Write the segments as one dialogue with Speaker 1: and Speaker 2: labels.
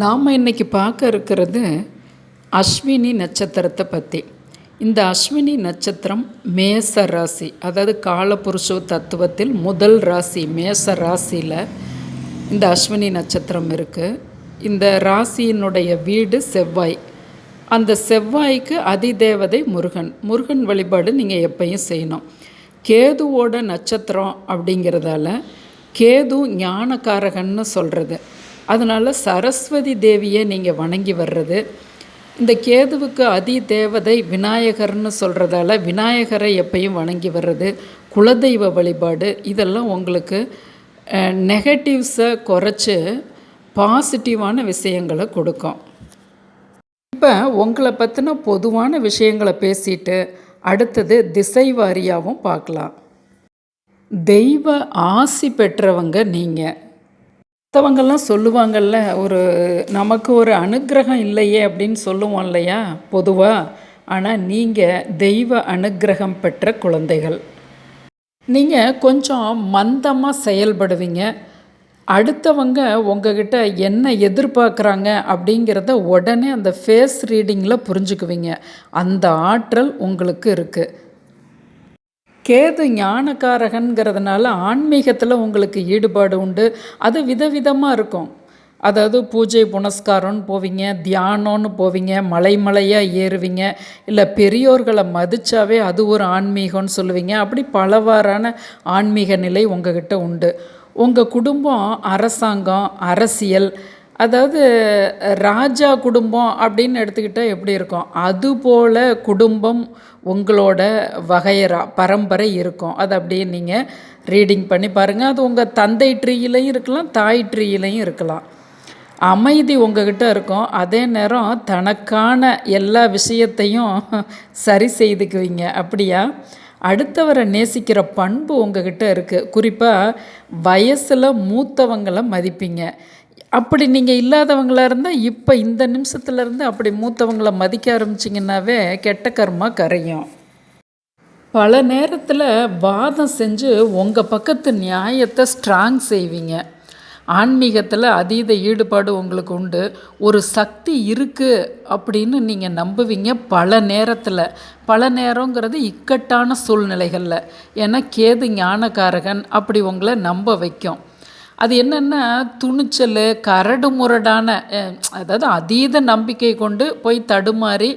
Speaker 1: நாம் இன்னைக்கு பார்க்க இருக்கிறது அஸ்வினி நட்சத்திரத்தை பற்றி இந்த அஸ்வினி நட்சத்திரம் மேச ராசி. அதாவது காலபுருஷ தத்துவத்தில் முதல் ராசி மேச ராசியில் இந்த அஸ்வினி நட்சத்திரம் இருக்குது இந்த ராசியினுடைய வீடு செவ்வாய். அந்த செவ்வாய்க்கு அதிதேவதை முருகன். முருகன் வழிபாடு நீங்கள் எப்பயும் செய்யணும். கேதுவோட நட்சத்திரம் அப்படிங்கிறதால கேது ஞானக்காரகன்னு சொல்கிறது அதனால் சரஸ்வதி தேவியை நீங்கள் வணங்கி வர்றது இந்த கேதுவுக்கு அதி தேவதை விநாயகர்னு சொல்கிறதால விநாயகரை எப்பையும் வணங்கி வர்றது குலதெய்வ வழிபாடு இதெல்லாம் உங்களுக்கு நெகட்டிவ்ஸை குறைச்சி பாசிட்டிவான விஷயங்களை கொடுக்கும். இப்போ உங்களை பற்றின பொதுவான விஷயங்களை பேசிட்டு அடுத்தது திசை வாரியாகவும் பார்க்கலாம். தெய்வ ஆசி பெற்றவங்க நீங்கள் மற்றவங்கெல்லாம் சொல்லுவாங்கல்ல ஒரு நமக்கு ஒரு அனுக்கிரகம் இல்லையே அப்படின்னு சொல்லுவோம் இல்லையா? பொதுவாக ஆனால் நீங்கள் தெய்வ அனுக்கிரகம் பெற்ற குழந்தைகள். நீங்கள் கொஞ்சம் மந்தமாக செயல்படுவீங்க. அடுத்தவங்க உங்ககிட்ட என்ன எதிர்பார்க்குறாங்க அப்படிங்கிறத உடனே அந்த ஃபேஸ் ரீடிங்கில் புரிஞ்சுக்குவீங்க. அந்த ஆற்றல் உங்களுக்கு இருக்குது கேது ஞானக்காரகன்கிறதுனால ஆன்மீகத்தில் உங்களுக்கு ஈடுபாடு உண்டு. அது விதவிதமாக இருக்கும். அதாவது பூஜை புனஸ்காரம்னு போவீங்க தியானம்னு போவீங்க மலை மலையாக ஏறுவீங்க இல்லை பெரியோர்களை மதித்தாவே அது ஒரு ஆன்மீகம்னு சொல்லுவீங்க. அப்படி பலவாறான ஆன்மீக நிலை உங்ககிட்ட உண்டு. உங்கள் குடும்பம் அரசாங்கம் அரசியல் அதாவது ராஜா குடும்பம் அப்படின்னு எடுத்துக்கிட்டால் எப்படி இருக்கும்? அதுபோல் குடும்பம் உங்களோட வகையரா பரம்பரை இருக்கும். அது அப்படியே நீங்கள் ரீடிங் பண்ணி பாருங்கள் அது உங்கள் தந்தை ட்ரீயிலையும் இருக்கலாம் தாய் ட்ரீயிலையும் இருக்கலாம். அமைதி உங்ககிட்ட இருக்கும். அதே நேரம் தனக்கான எல்லா விஷயத்தையும் சரி செய்துக்குவீங்க. அப்படியா? அடுத்தவரை நேசிக்கிற பண்பு உங்ககிட்ட இருக்குது குறிப்பாக வயசில் மூத்தவங்களை மதிப்பீங்க. அப்படி நீங்கள் இல்லாதவங்களாக இருந்தால் இப்போ இந்த நிமிஷத்துலேருந்து அப்படி மூத்தவங்களை மதிக்க ஆரம்பிச்சிங்கன்னாவே கெட்ட கர்மா கரையும். பல நேரத்தில் வாதம் செஞ்சு உங்கள் பக்கத்து நியாயத்தை ஸ்ட்ராங் செய்வீங்க. ஆன்மீகத்தில் அதீத ஈடுபாடு உங்களுக்கு உண்டு. ஒரு சக்தி இருக்குது அப்படின்னு நீங்கள் நம்புவீங்க பல நேரத்தில். பல நேரங்கிறது இக்கட்டான சூழ்நிலைகளில். ஏன்னா கேது ஞானகாரகன் அப்படி உங்களை நம்ப வைக்கும். அது என்னென்னா துணிச்சல் கரடு முரடான அதாவது அதீத நம்பிக்கை கொண்டு போய் தடுமாறி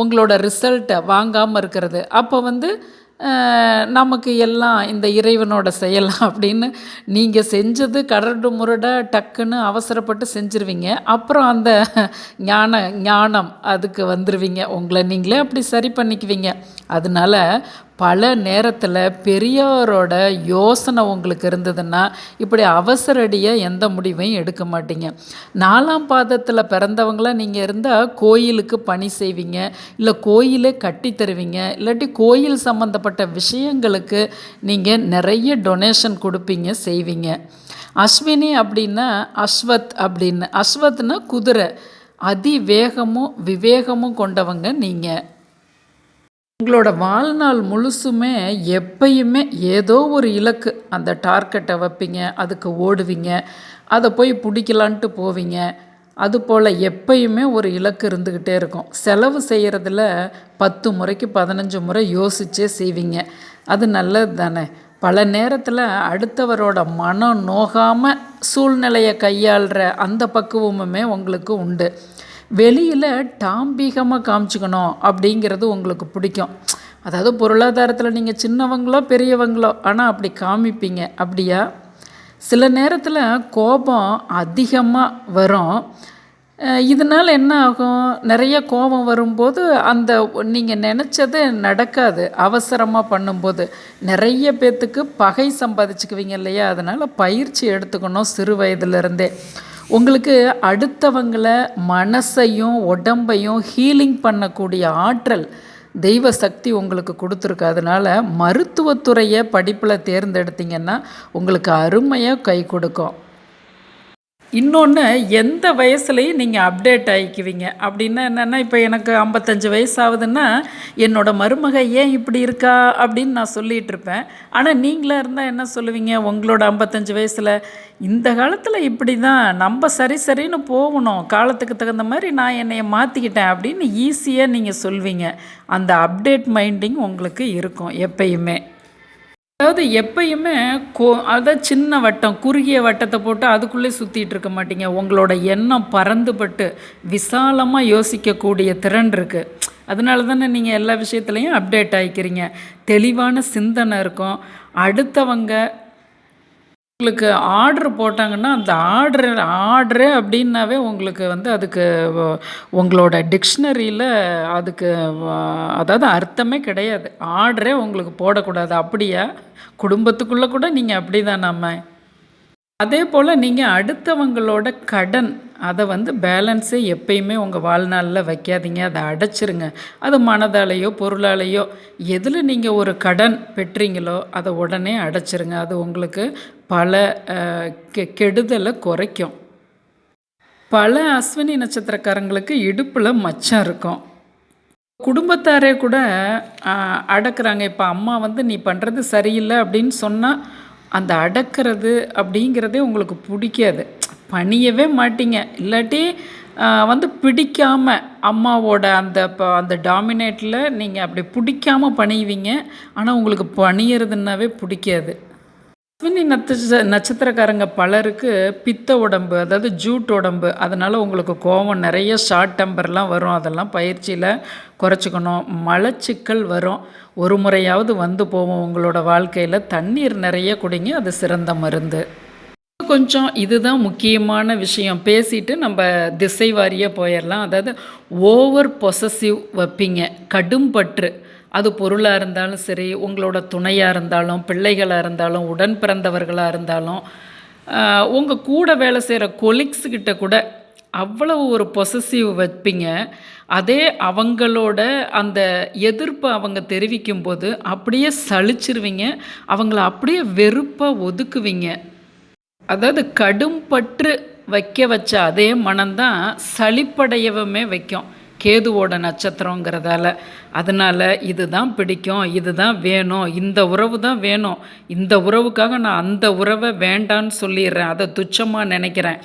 Speaker 1: உங்களோட ரிசல்ட்டை வாங்காமல் இருக்கிறது. அப்போ வந்து நமக்கு எல்லாம் இந்த இறைவனோட செயல் அப்படின்னு நீங்கள் செஞ்சது கரடு முரடாக டக்குன்னு அவசரப்பட்டு செஞ்சுருவீங்க. அப்புறம் அந்த ஞான ஞானம் அதுக்கு வந்துடுவீங்க உங்களை நீங்களே அப்படி சரி பண்ணிக்குவீங்க. அதனால பல நேரத்தில் பெரியாரோட யோசனை உங்களுக்கு இருந்ததுன்னா இப்படி அவசரடியாக எந்த முடிவையும் எடுக்க மாட்டீங்க. நாலாம் பாதத்தில் பிறந்தவங்களாம் நீங்கள் இருந்தால் கோயிலுக்கு பணி செய்வீங்க இல்லை கோயிலே கட்டி தருவீங்க இல்லாட்டி கோயில் சம்மந்தப்பட்ட விஷயங்களுக்கு நீங்கள் நிறைய டொனேஷன் கொடுப்பீங்க செய்வீங்க. அஸ்வினி அப்படின்னா அஸ்வத் அப்படின்னு. அஸ்வத்னா குதிரை. அதிவேகமும் விவேகமும் கொண்டவங்க நீங்கள் உங்களோட வாழ்நாள் முழுசுமே எப்பயுமே ஏதோ ஒரு இலக்கு. அந்த டார்கெட்டை வைப்பீங்க அதுக்கு ஓடுவீங்க அதை போய் பிடிக்கலான்ட்டு போவீங்க. அதுபோல் எப்பயுமே ஒரு இலக்கு இருந்துக்கிட்டே இருக்கும். செலவு செய்கிறதுல பத்து முறைக்கு பதினஞ்சு முறை யோசிச்சே செய்வீங்க. அது நல்லது தானே? பல நேரத்தில் அடுத்தவரோட மனம் நோகாமல் சூழ்நிலையை கையாளுற அந்த பக்குவமுமே உங்களுக்கு உண்டு. வெளியில் டாம்பீகமாக காமிச்சிக்கணும் அப்படிங்கிறது உங்களுக்கு பிடிக்கும். அதாவது பொருளாதாரத்தில் நீங்கள் சின்னவங்களோ பெரியவங்களோ ஆனால் அப்படி காமிப்பீங்க. அப்படியா? சில நேரத்தில் கோபம் அதிகமாக வரும். இதனால் என்ன ஆகும்? நிறைய கோபம் வரும்போது அந்த நீங்கள் நினச்சது நடக்காது. அவசரமாக பண்ணும்போது. நிறைய பேர்த்துக்கு பகை சம்பாதிச்சுக்குவீங்க இல்லையா? அதனால் பயிற்சி எடுத்துக்கணும் சிறு வயதுலேருந்தே. உங்களுக்கு அடுத்தவங்களை மனசையும் உடம்பையும் ஹீலிங் பண்ணக்கூடிய ஆற்றல் தெய்வ சக்தி உங்களுக்கு கொடுத்துருக்கு. அதனால் மருத்துவத்துறையை படிப்பில் தேர்ந்தெடுத்திங்கன்னா உங்களுக்கு அருமையாக கை கொடுக்கும். இன்னொன்று எந்த வயசுலையும் நீங்கள் அப்டேட் ஆகிக்குவீங்க அப்படின்னா என்னென்னா இப்போ எனக்கு ஐம்பத்தஞ்சு வயசாகுதுன்னா என்னோடய என்னோட மருமக ஏன் இப்படி இருக்கா? அப்படின்னு நான் சொல்லிகிட்டு இருப்பேன். ஆனால் நீங்களாக இருந்தால் என்ன சொல்லுவீங்க? உங்களோட ஐம்பத்தஞ்சு வயசில் இந்த காலத்தில் இப்படி தான் நம்ம சரி சரின்னு போகணும். காலத்துக்கு தகுந்த மாதிரி நான் என்னையை மாற்றிக்கிட்டேன் அப்படின்னு ஈஸியாக நீங்கள் சொல்வீங்க. அந்த அப்டேட் மைண்டிங் உங்களுக்கு இருக்கும் எப்பயுமே. அதாவது எப்பயுமே கோ அதாவது சின்ன வட்டம் குறுகிய வட்டத்தை போட்டு அதுக்குள்ளே சுற்றிட்டு இருக்க மாட்டீங்க. உங்களோட எண்ணம் பறந்துபட்டு விசாலமாக யோசிக்கக்கூடிய திறன் இருக்குது அதனால தானே நீங்கள் எல்லா விஷயத்துலையும் அப்டேட் ஆகிக்கிறீங்க தெளிவான சிந்தனை இருக்கும். அடுத்தவங்க உங்களுக்கு ஆர்டர் போட்டாங்கன்னா அந்த ஆர்டர் ஆர்டரு அப்படின்னாவே உங்களுக்கு வந்து அதுக்கு உங்களோட டிக்ஷனரியில் அதுக்கு அதாவது அர்த்தமே கிடையாது. ஆர்டரே உங்களுக்கு போடக்கூடாது. அப்படியா? குடும்பத்துக்குள்ளே கூட நீங்கள் அப்படி தான் நம்ம அதே போல் நீங்கள் அடுத்தவங்களோட கடன் அதை வந்து பேலன்ஸே எப்பயுமே உங்கள் வாழ்நாளில் வைக்காதீங்க. அதை அடைச்சிருங்க. அது மனதாலேயோ பொருளாலேயோ எதில் நீங்கள் ஒரு கடன் பெற்றீங்களோ அதை உடனே அடைச்சிருங்க. அது உங்களுக்கு பல கெ கெடுதலை குறைக்கும். பல அஸ்வினி நட்சத்திரக்காரங்களுக்கு இடுப்பில் மச்சம் இருக்கும். குடும்பத்தாரே கூட அடக்குறாங்க. இப்போ அம்மா வந்து நீ பண்ணுறது சரியில்லை அப்படின்னு சொன்னால் அந்த அடக்கிறது அப்படிங்கிறதே உங்களுக்கு பிடிக்காது. பணியவே மாட்டீங்க. இல்லாட்டி வந்து பிடிக்காமல் அம்மாவோட அந்த இப்போ அந்த டாமினேட்டில் நீங்கள் அப்படி பிடிக்காமல் பணிவீங்க. ஆனால் உங்களுக்கு பணியறதுன்னாவே பிடிக்காது. அஸ்வினி நட்ச நட்சத்திரக்காரங்க பலருக்கு பித்த உடம்பு அதாவது ஜூட் உடம்பு அதனால் உங்களுக்கு கோவம் நிறைய ஷார்ட் டெம்பர்லாம் வரும். அதெல்லாம் பயிற்சியில் குறைச்சிக்கணும். மலச்சிக்கல் வரும். ஒரு முறையாவது வந்து போவோம் உங்களோட வாழ்க்கையில். தண்ணீர் நிறைய குடிங்க அது சிறந்த மருந்து. கொஞ்சம் இதுதான் முக்கியமான விஷயம். பேசிட்டு நம்ம திசை வாரியாக போயிடலாம். அதாவது ஓவர் பொசசிவ் வைப்பீங்க. கடும் பற்று. அது பொருளாக இருந்தாலும் சரி உங்களோட துணையாக இருந்தாலும் பிள்ளைகளாக இருந்தாலும் உடன் பிறந்தவர்களாக இருந்தாலும் உங்கள் கூட வேலை செய்கிற கொலிக்ஸ்கிட்ட கூட அவ்வளவு ஒரு பொசசிவ் வைப்பீங்க. அதே அவங்களோட அந்த எதிர்ப்பை அவங்க தெரிவிக்கும்போது அப்படியே சளிச்சிருவீங்க அவங்கள அப்படியே வெறுப்பாக ஒதுக்குவீங்க. அதாவது கடும் பற்று வைக்க வச்ச அதே மனம்தான் சளிப்படையவுமே வைக்கும். கேதுவோட நட்சத்திரங்கிறதால. அதனால் இதுதான் பிடிக்கும் இதுதான் வேணும் இந்த உறவு தான் வேணும். இந்த உறவுக்காக நான் அந்த உறவை வேண்டான்னு சொல்லிடுறேன் அதை துச்சமாக நினைக்கிறேன்.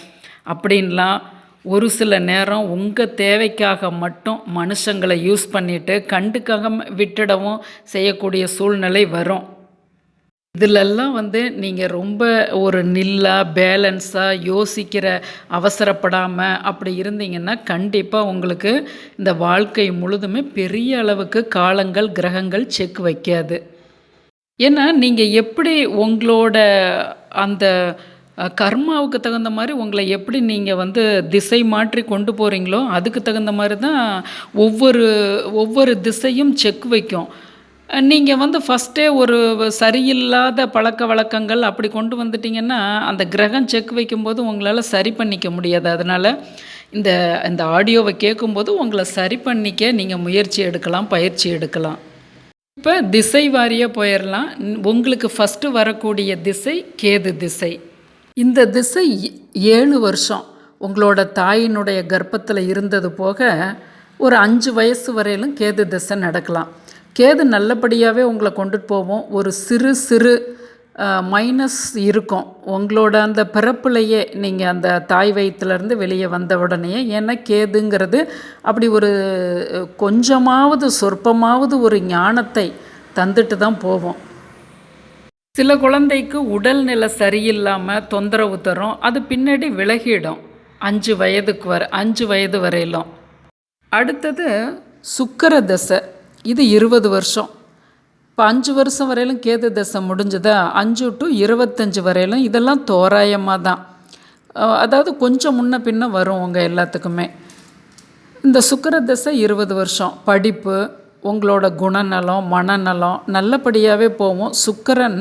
Speaker 1: அப்படின்லாம் ஒரு சில நேரம் உங்கள் தேவைக்காக மட்டும் மனுஷங்களை யூஸ் பண்ணிட்டு கண்டுக்காக விட்டுடவும் செய்யக்கூடிய சூழ்நிலை வரும். இதிலெல்லாம் வந்து நீங்கள் ரொம்ப ஒரு நில்லா பேலன்ஸாக யோசிக்கிற அவசரப்படாமல் அப்படி இருந்தீங்கன்னா கண்டிப்பாக உங்களுக்கு இந்த வாழ்க்கை முழுதுமே பெரிய அளவுக்கு காலங்கள் கிரகங்கள் செக் வைக்காது. ஏன்னா நீங்கள் எப்படி உங்களோட அந்த கர்மாவுக்கு தகுந்த மாதிரி உங்களை எப்படி நீங்கள் வந்து திசை மாற்றி கொண்டு போகிறீங்களோ அதுக்கு தகுந்த மாதிரி தான் ஒவ்வொரு ஒவ்வொரு திசையும் செக் வைக்கும். நீங்கள் வந்து ஃபஸ்ட்டே ஒரு சரியில்லாத பழக்க வழக்கங்கள் அப்படி கொண்டு வந்துட்டிங்கன்னா அந்த கிரகம் செக் வைக்கும்போது உங்களால் சரி பண்ணிக்க முடியாது. அதனால் இந்த இந்த ஆடியோவை கேட்கும்போது உங்களை சரி பண்ணிக்க நீங்கள் முயற்சி எடுக்கலாம் பயிற்சி எடுக்கலாம். இப்போ திசை வாரியாக போயிடலாம் உங்களுக்கு ஃபஸ்ட்டு வரக்கூடிய திசை கேது திசை. இந்த திசை ஏழு வருஷம் உங்களோட தாயினுடைய கர்ப்பத்தில் இருந்தது போக ஒரு அஞ்சு வயசு வரையிலும் கேது திசை நடக்கலாம். கேது நல்லபடியாகவே உங்களை கொண்டுட்டு போவோம். ஒரு சிறு சிறு மைனஸ் இருக்கும். உங்களோட அந்த பிறப்புலையே நீங்கள் அந்த தாய் வயிற்றுலேருந்து வெளியே வந்த உடனே ஏன்னா கேதுங்கிறது அப்படி ஒரு கொஞ்சமாவது சொற்பமாவது ஒரு ஞானத்தை தந்துட்டு தான் போவோம். சில குழந்தைக்கு உடல்நிலை சரியில்லாமல் தொந்தரவு தரும். அது பின்னாடி விலகிடும். அஞ்சு வயதுக்கு வர அஞ்சு வயது வரையிலும். அடுத்தது சுக்கர தசை. இது இருபது வருஷம். இப்போ அஞ்சு வருஷம் வரையிலும் கேது தசை முடிஞ்சதா? அஞ்சு டு இருபத்தஞ்சு வரையிலும் இதெல்லாம் தோராயமாக தான். அதாவது கொஞ்சம் முன்ன பின்ன வரும் உங்கள் எல்லாத்துக்குமே. இந்த சுக்கர தசை இருபது வருஷம். படிப்பு உங்களோட குணநலம் மனநலம் நல்லபடியாகவே போகும். சுக்கரன்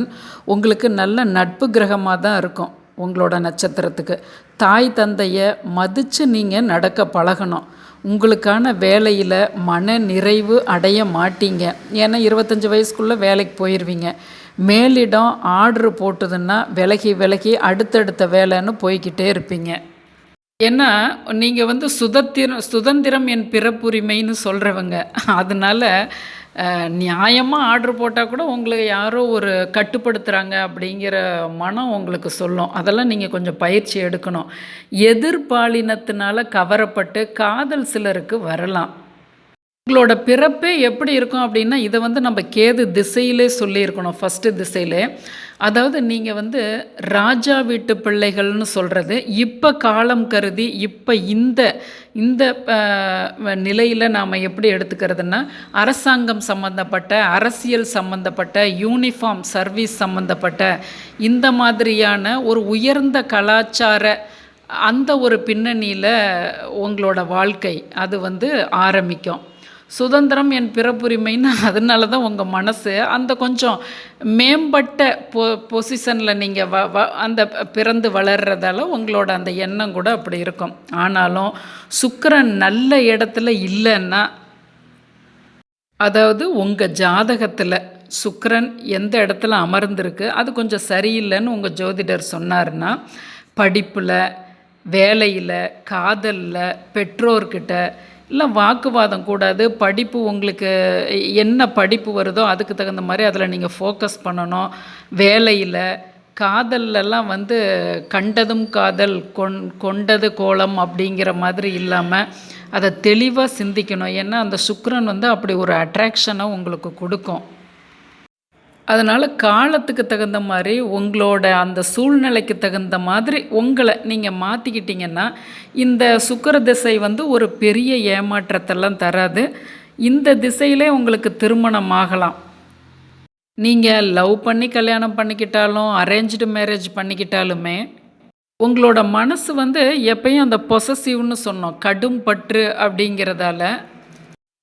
Speaker 1: உங்களுக்கு நல்ல நட்பு கிரகமாக தான் இருக்கும் உங்களோட நட்சத்திரத்துக்கு. தாய் தந்தையை மதித்து நீங்கள் நடக்க பழகணும். உங்களுக்கான வேலையில் மன நிறைவு அடைய மாட்டீங்க. ஏன்னா இருபத்தஞ்சி வயசுக்குள்ளே வேலைக்கு போயிடுவீங்க மேலிடம் ஆர்டர் போட்டதுன்னா விலகி விலகி அடுத்தடுத்த வேலைன்னு போய்கிட்டே இருப்பீங்க. ஏன்னா நீங்கள் வந்து சுதந்திரம் சுதந்திரம் என் பிறப்புரிமைன்னு சொல்கிறவங்க அதனால் நியாயமாக ஆர்டர் போட்டால் கூட உங்களுக்கு யாரோ ஒரு கட்டுப்படுத்துகிறாங்க அப்படிங்கிற மனம் உங்களுக்கு சொல்லும். அதெல்லாம் நீங்கள் கொஞ்சம் பயிற்சி எடுக்கணும். எதிர்பாலினத்தினால கவரப்பட்டு காதல் சிலருக்கு வரலாம். உங்களோட பிறப்பே எப்படி இருக்கும் அப்படின்னா இதை வந்து நம்ம கேது திசையிலே சொல்லியிருக்கணும் ஃபஸ்ட்டு திசையிலே. அதாவது நீங்கள் வந்து ராஜா வீட்டு பிள்ளைகள்னு சொல்கிறது இப்போ காலம் கருதி இப்போ இந்த இந்த நிலையில் நாம் எப்படி எடுத்துக்கிறதுனா அரசாங்கம் சம்மந்தப்பட்ட அரசியல் சம்மந்தப்பட்ட யூனிஃபார்ம் சர்வீஸ் சம்மந்தப்பட்ட இந்த மாதிரியான ஒரு உயர்ந்த கலாச்சார அந்த ஒரு பின்னணியில் உங்களோட வாழ்க்கை அது வந்து ஆரம்பிக்கும். சுதந்திரம் என் பிறப்புரிமைன்னு அதனால தான் உங்கள் மனசு. அந்த கொஞ்சம் மேம்பட்ட பொ பொசிஷனில் நீங்கள் வ வ அந்த பிறந்து வளர்கிறதால உங்களோட அந்த எண்ணம் கூட அப்படி இருக்கும். ஆனாலும் சுக்கரன் நல்ல இடத்துல இல்லைன்னா அதாவது உங்கள் ஜாதகத்தில் சுக்கரன் எந்த இடத்துல அமர்ந்திருக்கு அது கொஞ்சம் சரியில்லைன்னு உங்கள் ஜோதிடர் சொன்னார்னா படிப்பில் வேலையில் காதலில் பெற்றோர்கிட்ட இல்லை வாக்குவாதம் கூடாது. படிப்பு உங்களுக்கு என்ன படிப்பு வருதோ அதுக்கு தகுந்த மாதிரி அதில் நீங்கள் ஃபோக்கஸ் பண்ணணும். வேலையில் காதல்லலாம் வந்து கண்டதும் காதல் கொண் கொண்டது கோலம் அப்படிங்கிற மாதிரி இல்லாமல் அதை தெளிவாக சிந்திக்கணும். ஏன்னா அந்த சுக்கரன் வந்து அப்படி ஒரு அட்ராக்ஷனை உங்களுக்கு கொடுக்கும். அதனால் காலத்துக்கு தகுந்த மாதிரி உங்களோட அந்த சூழ்நிலைக்கு தகுந்த மாதிரி உங்களை நீங்கள் மாற்றிக்கிட்டிங்கன்னா இந்த சுக்கர திசை வந்து ஒரு பெரிய ஏமாற்றத்தெல்லாம் தராது. இந்த திசையிலே உங்களுக்கு திருமணம் ஆகலாம். நீங்கள் லவ் பண்ணி கல்யாணம் பண்ணிக்கிட்டாலும் அரேഞ്ച്டு மேரேஜ் பண்ணிக்கிட்டாலுமே உங்களோட மனசு வந்து எப்பயும் அந்த பொசசிவ்னு சொன்னோம். கடும் பற்று அப்படிங்கிறதால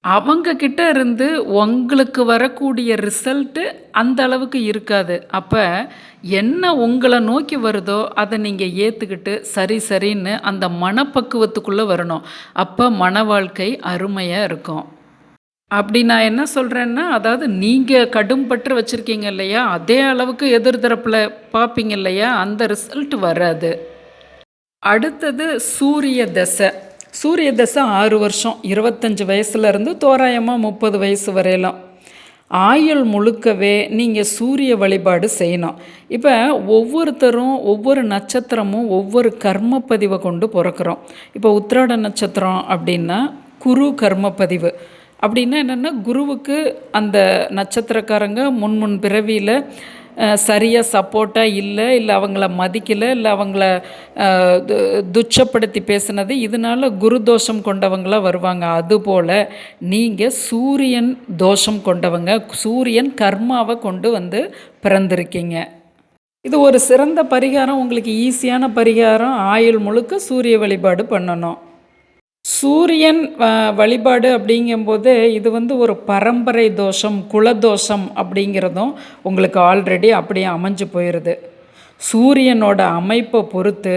Speaker 1: அவங்க கிட்ட இருந்து உங்களுக்கு வரக்கூடிய ரிசல்ட்டு அந்த அளவுக்கு இருக்காது. அப்போ என்ன உங்களை நோக்கி வருதோ அதை நீங்கள் ஏற்றுக்கிட்டு சரி சரின்னு அந்த மனப்பக்குவத்துக்குள்ளே வரணும். அப்போ மன வாழ்க்கை அருமையாக இருக்கும். அப்படி நான் என்ன சொல்கிறேன்னா அதாவது நீங்கள் கடும் பற்று வச்சுருக்கீங்க இல்லையா? அதே அளவுக்கு எதிர்தரப்பில் பார்ப்பீங்க இல்லையா? அந்த ரிசல்ட் வராது. அடுத்தது சூரிய தசை. சூரிய தசை ஆறு வருஷம் இருபத்தஞ்சி வயசுலேருந்து தோராயமாக முப்பது வயசு வரையிலும். ஆயுள் முழுக்கவே நீங்கள் சூரிய வழிபாடு செய்யணும். இப்போ ஒவ்வொருத்தரும் ஒவ்வொரு நட்சத்திரமும் ஒவ்வொரு கர்ம பதிவை கொண்டு பிறக்கிறோம். இப்போ உத்திராட நட்சத்திரம் அப்படின்னா குரு கர்ம பதிவு அப்படின்னா என்னென்னா குருவுக்கு அந்த நட்சத்திரக்காரங்க முன் முன் பிறவியில் சரியாக சப்போர்ட்டாக இல்லை இல்லை அவங்கள மதிக்கலை இல்லை அவங்கள துச்சப்படுத்தி பேசினது இதனால் குரு தோஷம் கொண்டவங்களாக வருவாங்க. அதுபோல் நீங்கள் சூரியன் தோஷம் கொண்டவங்க சூரியன் கர்மாவை கொண்டு வந்து பிறந்திருக்கீங்க. இது ஒரு சிறந்த பரிகாரம் உங்களுக்கு ஈஸியான பரிகாரம். ஆயுள் முழுக்க சூரிய வழிபாடு பண்ணணும். சூரியன் வழிபாடு அப்படிங்கும்போது இது வந்து ஒரு பரம்பரை தோஷம் குலதோஷம் அப்படிங்கிறதும் உங்களுக்கு ஆல்ரெடி அப்படியே அமைஞ்சு போயிடுது சூரியனோட அமைப்பை பொறுத்து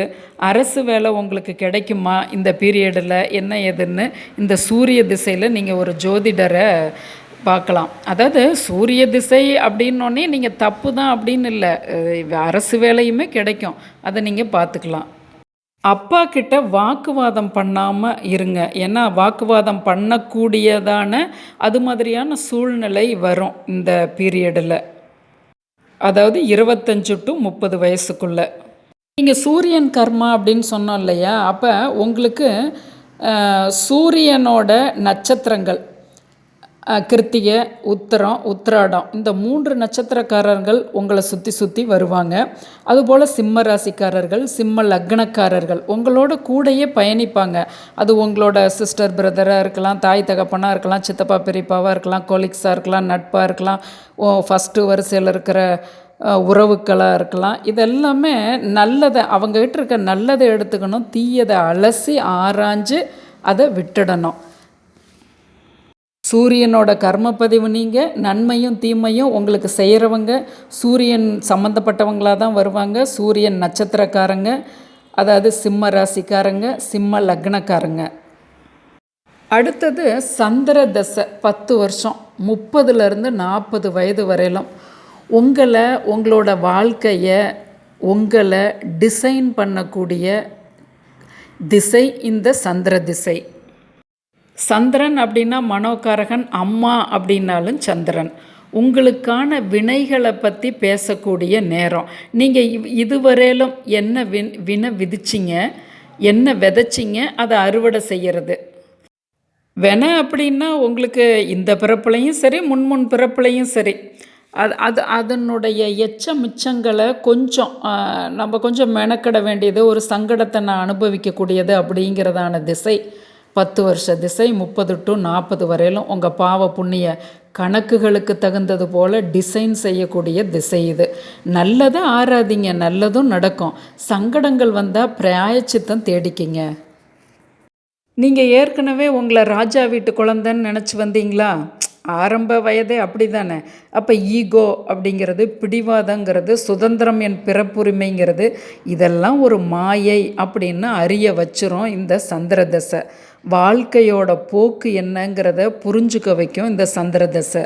Speaker 1: அரசு வேலை உங்களுக்கு கிடைக்குமா? இந்த பீரியடில் என்ன ஏதுன்னு இந்த சூரிய திசையில் நீங்கள் ஒரு ஜோதிடரை பார்க்கலாம். அதாவது சூரிய திசை அப்படின்னோடனே நீங்கள் தப்பு தான் அப்படின்னு இல்லை. அரசு வேலையுமே கிடைக்கும். அதை நீங்கள் பார்த்துக்கலாம். அப்பா கிட்ட வாக்குவாதம் பண்ணாமல் இருங்க. ஏன்னா வாக்குவாதம் பண்ணக்கூடியதான அது மாதிரியான சூழ்நிலை வரும் இந்த பீரியடில். அதாவது இருபத்தஞ்சு டு முப்பது வயசுக்குள்ளே. நீங்கள் சூரியன் கர்மா அப்படின்னு சொன்னோம் இல்லையா? அப்போ உங்களுக்கு சூரியனோட நட்சத்திரங்கள் கிருத்திகை உத்தரம் உத்திராடம். இந்த மூன்று நட்சத்திரக்காரர்கள் உங்களை சுற்றி சுற்றி வருவாங்க. அதுபோல் சிம்ம ராசிக்காரர்கள் சிம்ம லக்னக்காரர்கள் உங்களோட கூடையே பயணிப்பாங்க. அது உங்களோட சிஸ்டர் பிரதராக இருக்கலாம் தாய் தகப்பனாக இருக்கலாம் சித்தப்பா பெரியப்பாவாக இருக்கலாம் கொலிக்ஸாக இருக்கலாம் நட்பாக இருக்கலாம் ஃபஸ்ட்டு வரிசையில் இருக்கிற உறவுக்களாக இருக்கலாம். இதெல்லாமே நல்லதை அவங்ககிட்ட இருக்க நல்லதை எடுத்துக்கணும். தீயதை அலசி ஆராய்ஞ்சு அதை விட்டுடணும். சூரியனோட கர்மப்பதிவு நீங்கள் நன்மையும் தீமையும் உங்களுக்கு செய்கிறவங்க சூரியன் சம்மந்தப்பட்டவங்களாக தான் வருவாங்க சூரியன் நட்சத்திரக்காரங்க அதாவது சிம்ம ராசிக்காரங்க சிம்ம லக்னக்காரங்க. அடுத்தது சந்திர தசை பத்து வருஷம் முப்பதுலேருந்து நாற்பது வயது வரையிலும். உங்களை உங்களோட வாழ்க்கையை உங்களை டிசைன் பண்ணக்கூடிய திசை இந்த சந்திர திசை. சந்திரன் அப்படின்னா மனோகாரகன் அம்மா அப்படின்னாலும் சந்திரன். உங்களுக்கான வினைகளை பற்றி பேசக்கூடிய நேரம். நீங்கள் இவ் இதுவரையிலும் என்ன வின் வினை விதிச்சிங்க என்ன விதைச்சிங்க அதை அறுவடை செய்கிறது வென அப்படின்னா உங்களுக்கு இந்த பிறப்புலையும் சரி முன்முன் பிறப்புலையும் சரி. அது அது அதனுடைய எச்ச மிச்சங்களை கொஞ்சம் நம்ம கொஞ்சம் மெனக்கட வேண்டியது ஒரு சங்கடத்தை நான் அனுபவிக்கக்கூடியது அப்படிங்கிறதான திசை. பத்து வருஷ திசை முப்பது டு நாற்பது வரையிலும் உங்கள் பாவ புண்ணிய கணக்குகளுக்கு தகுந்தது போல் டிசைன் செய்யக்கூடிய திசை இது. நல்லதை ஆராதிங்க நல்லதும் நடக்கும். சங்கடங்கள் வந்தால் பிராயச்சித்தம் தேடிக்கிங்க. நீங்கள் ஏற்கனவே உங்களை ராஜா வீட்டு குழந்தைன்னு நினச்சி வந்தீங்களா? ஆரம்ப வயதே அப்படி தானே அப்போ ஈகோ அப்படிங்கிறது பிடிவாதங்கிறது சுதந்திரம் என் பிறப்புரிமைங்கிறது இதெல்லாம் ஒரு மாயை அப்படின்னு அறிய வச்சிரும் இந்த சந்திர தசை. வாழ்க்கையோட போக்கு என்னங்கிறத புரிஞ்சுக்க வைக்கும் இந்த சந்திர தசை.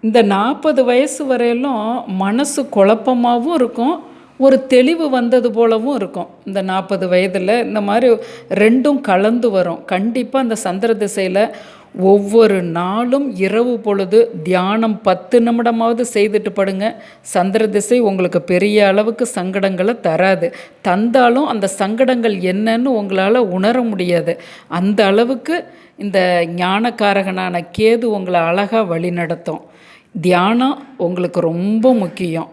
Speaker 1: இந்த நாற்பது வயசு வரையிலும் மனசு குழப்பமாகவும் இருக்கும் ஒரு தெளிவு வந்தது போலவும் இருக்கும். இந்த நாற்பது வயதில் இந்த மாதிரி ரெண்டும் கலந்து வரும். கண்டிப்பாக அந்த சந்திர திசையில் ஒவ்வொரு நாளும் இரவு பொழுது தியானம் பத்து நிமிடமாவது செய்துட்டு படுங்க. சந்திர திசை உங்களுக்கு பெரிய அளவுக்கு சங்கடங்களை தராது. தந்தாலும் அந்த சங்கடங்கள் என்னன்னு உங்களால் உணர முடியாது. அந்த அளவுக்கு இந்த ஞானக்காரகனான கேது உங்களை அழகாக வழிநடத்தும். தியானம் உங்களுக்கு ரொம்ப முக்கியம்.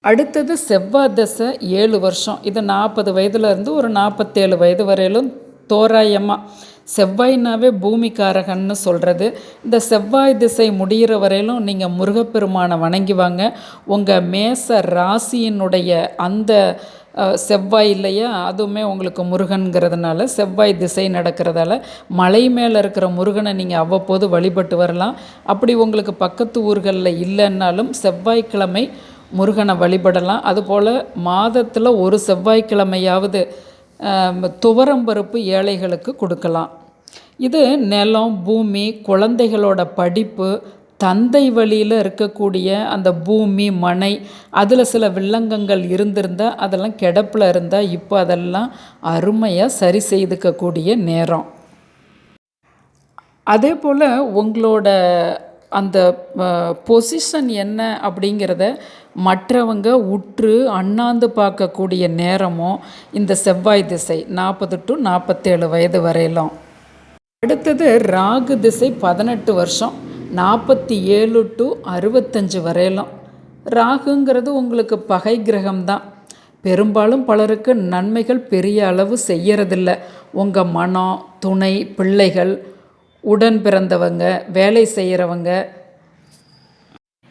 Speaker 1: அடுத்தது செவ்வாய் தசை ஏழு வருஷம். இது நாற்பது வயதுலேருந்து ஒரு நாற்பத்தேழு வயது வரையிலும் தோராயமாக செவ்வாய்னாவே பூமிக்காரகன்னு சொல்கிறது இந்த செவ்வாய் திசை முடிகிற வரையிலும் நீங்கள் முருகப்பெருமானை வணங்கி வாங்க. உங்கள் மேச ராசியினுடைய அந்த செவ்வாய் இல்லையா? அதுவுமே உங்களுக்கு முருகன்கிறதுனால செவ்வாய் திசை நடக்கிறதால மலை மேலே இருக்கிற முருகனை நீங்கள் அவ்வப்போது வழிபட்டு வரலாம். அப்படி உங்களுக்கு பக்கத்து ஊர்களில் இல்லைன்னாலும் செவ்வாய்க்கிழமை முருகனை வழிபடலாம். அதுபோல் மாதத்தில் ஒரு செவ்வாய்க்கிழமையாவது துவரம்பருப்பு ஏழைகளுக்கு கொடுக்கலாம். இது நிலம் பூமி குழந்தைகளோட படிப்பு தந்தை வழியில் இருக்கக்கூடிய அந்த பூமி மனை அதில் சில வில்லங்கங்கள் இருந்திருந்தால் அதெல்லாம் கிடப்பில் இருந்தால் இப்போ அதெல்லாம் அருமையாக சரி செய்துக்கக்கூடிய நேரம். அதே போல் உங்களோட அந்த பொசிஷன் என்ன அப்படிங்கிறத மற்றவங்க உற்று அண்ணாந்து பார்க்கக்கூடிய நேரமும் இந்த செவ்வாய் திசை நாற்பது டு நாற்பத்தேழு வயது வரையிலும். அடுத்தது ராகு திசை பதினெட்டு வருஷம் நாற்பத்தி ஏழு டு அறுபத்தஞ்சு வரையிலும். ராகுங்கிறது உங்களுக்கு பகை கிரகம்தான் பெரும்பாலும் பலருக்கு நன்மைகள் பெரிய அளவு செய்யறதில்ல. உங்கள் மனம் துணை பிள்ளைகள் உடன் பிறந்தவங்க வேலை செய்கிறவங்க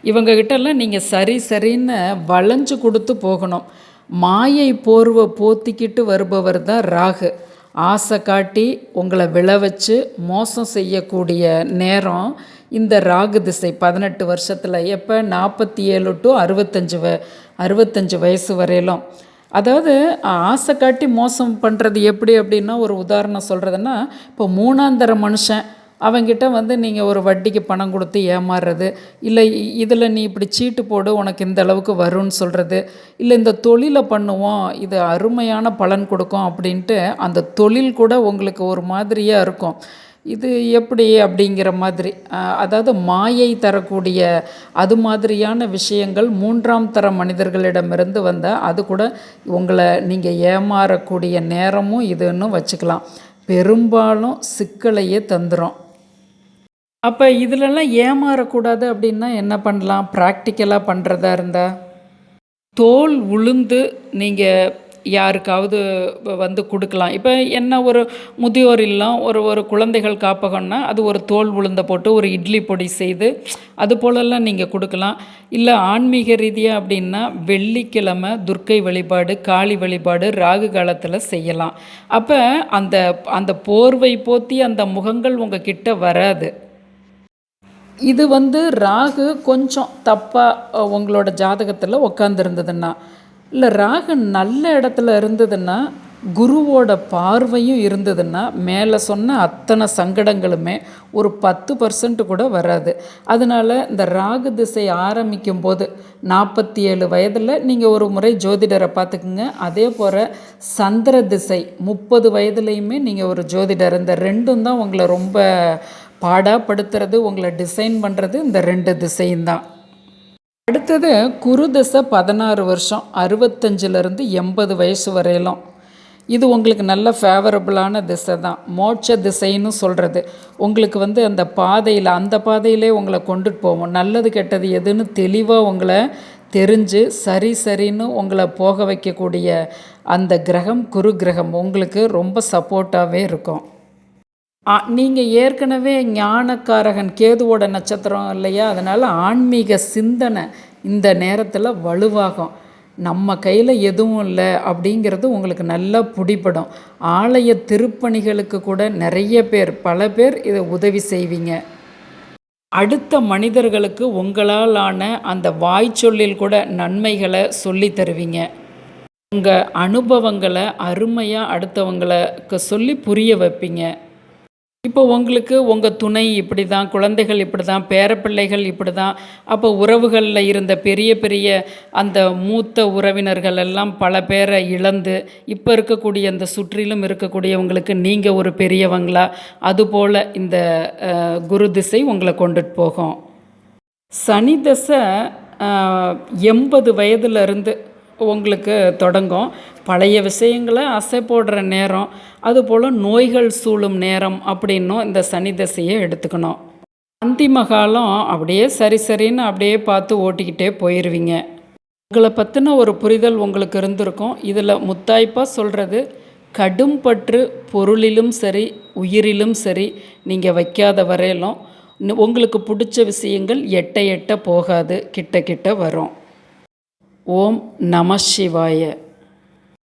Speaker 1: இவங்ககிட்டலாம் நீங்கள் சரி சரின்னு வளைஞ்சு கொடுத்து போகணும். மாயை போர்வை போத்திக்கிட்டு வருபவர் தான் ராகு. ஆசை காட்டி உங்களை விளைவச்சு வச்சு மோசம் செய்யக்கூடிய நேரம் இந்த ராகு திசை. பதினெட்டு வருஷத்தில் எப்போ? நாற்பத்தி ஏழு டு அறுபத்தஞ்சு வ அறுபத்தஞ்சு வயசு வரையிலும். அதாவது ஆசை காட்டி மோசம் பண்ணுறது எப்படி அப்படின்னா ஒரு உதாரணம் சொல்கிறதுன்னா இப்போ மூணாந்தர மனுஷன் அவங்கிட்ட வந்து நீங்கள் ஒரு வட்டிக்கு பணம் கொடுத்து ஏமாறுறது இல்லை இதில் நீ இப்படி சீட்டு போடு உனக்கு இந்த அளவுக்கு வரும்னு சொல்கிறது இல்லை இந்த தொழிலை பண்ணுவோம் இது அருமையான பலன் கொடுக்கும் அப்படின்ட்டு அந்த தொழில் கூட உங்களுக்கு ஒரு மாதிரியாக இருக்கும். இது எப்படி அப்படிங்கிற மாதிரி அதாவது மாயை தரக்கூடிய அது மாதிரியான விஷயங்கள் மூன்றாம் தர மனிதர்களிடமிருந்து வந்தால் அது கூட உங்களை நீங்கள் ஏமாறக்கூடிய நேரமும் இதுன்னு வச்சுக்கலாம். பெரும்பாலும் சிக்கலையே தந்துடும் அப்போ இதிலெல்லாம் ஏமாறக்கூடாது அப்படின்னா என்ன பண்ணலாம்? ப்ராக்டிக்கலாக பண்ணுறதா இருந்தால் தோல் உளுந்து நீங்கள் யாருக்காவது வந்து கொடுக்கலாம். இப்போ என்ன ஒரு முதியோர் இல்லம் ஒரு ஒரு குழந்தைகள் காப்பகம்னா அது ஒரு தோல் உளுந்த போட்டு ஒரு இட்லி பொடி செய்து அது போலெல்லாம் நீங்கள் கொடுக்கலாம். இல்லை ஆன்மீக ரீதியாக அப்படின்னா வெள்ளிக்கிழமை துர்க்கை வழிபாடு காளி வழிபாடு ராகு காலத்தில் செய்யலாம். அப்போ அந்த அந்த போர்வை போற்றி அந்த முகங்கள் உங்கள் கிட்ட வராது. இது வந்து ராகு கொஞ்சம் தப்பாக உங்களோட ஜாதகத்தில் உக்காந்துருந்ததுன்னா இல்லை ராகு நல்ல இடத்துல இருந்ததுன்னா குருவோட பார்வையும் இருந்ததுன்னா மேலே சொன்ன அத்தனை சங்கடங்களுமே ஒரு பத்து பர்சன்ட் கூட வராது. அதனால் இந்த ராகு திசை ஆரம்பிக்கும் போது நாற்பத்தி ஏழு வயதில் நீங்கள் ஒரு முறை ஜோதிடரை பார்த்துக்குங்க. அதே போல் சந்திர திசை முப்பது வயதுலேயுமே நீங்கள் ஒரு ஜோதிடர். இந்த ரெண்டும் தான் உங்களை ரொம்ப பாடாப்படுத்துறது உங்களை டிசைன் பண்ணுறது இந்த ரெண்டு திசையும் தான். அடுத்தது குரு திசை பதினாறு வருஷம் அறுபத்தஞ்சிலேருந்து எண்பது வயசு வரையிலும். இது உங்களுக்கு நல்ல ஃபேவரபுளான திசை தான். மோட்ச திசைன்னு சொல்கிறது உங்களுக்கு வந்து அந்த பாதையில் அந்த பாதையிலே உங்களை கொண்டுட்டு போவோம். நல்லது கெட்டது எதுன்னு தெளிவாக உங்களை தெரிஞ்சு சரி சரின்னு உங்களை போக வைக்கக்கூடிய அந்த கிரகம் குரு கிரகம். உங்களுக்கு ரொம்ப சப்போர்ட்டாகவே இருக்கும். நீங்கள் ஏற்கனவே ஞானக்காரகன் கேதுவோட நட்சத்திரம் இல்லையா? அதனால் ஆன்மீக சிந்தனை இந்த நேரத்தில் வலுவாகும். நம்ம கையில் எதுவும் இல்லை அப்படிங்கிறது உங்களுக்கு நல்லா பிடிப்படும் ஆலய திருப்பணிகளுக்கு கூட நிறைய பேர் பல பேர் இதை உதவி செய்வீங்க. அடுத்த மனிதர்களுக்கு உங்களால் ஆன அந்த வாய்ச்சொல்லில் கூட நன்மைகளை சொல்லி தருவீங்க. உங்கள் அனுபவங்களை அருமையாக அடுத்தவங்களுக்கு சொல்லி புரிய வைப்பீங்க. இப்போ உங்களுக்கு உங்கள் துணை இப்படி தான் குழந்தைகள் இப்படி தான் பேரப்பிள்ளைகள் இப்படி தான் அப்போ உறவுகளில் இருந்த பெரிய பெரிய அந்த மூத்த உறவினர்கள் எல்லாம் பல பேரை இழந்து இப்போ இருக்கக்கூடிய அந்த சுற்றிலும் இருக்கக்கூடியவங்களுக்கு நீங்கள் ஒரு பெரியவங்களா? அதுபோல் இந்த குரு திசை உங்களை கொண்டுட்டு போகும். சனி தசை எண்பது வயதுலேருந்து உங்களுக்கு தொடங்கும். பழைய விஷயங்களை அசை போடுற நேரம் அதுபோல் நோய்கள் சூழும் நேரம் அப்படின்னும் இந்த சனி தசையை எடுத்துக்கணும். அந்திம காலம் அப்படியே சரி சரின்னு அப்படியே பார்த்து ஓட்டிக்கிட்டே போயிடுவீங்க உங்களை பற்றின ஒரு புரிதல் உங்களுக்கு இருந்திருக்கும். இதில் முத்தாய்ப்பாக சொல்கிறது கடும் பற்று பொருளிலும் சரி உயிரிலும் சரி நீங்கள் வைக்காத வரையிலும் உங்களுக்கு பிடிச்ச விஷயங்கள் எட்ட எட்ட போகாது கிட்ட கிட்ட வரும். ஓம் நம சிவாய.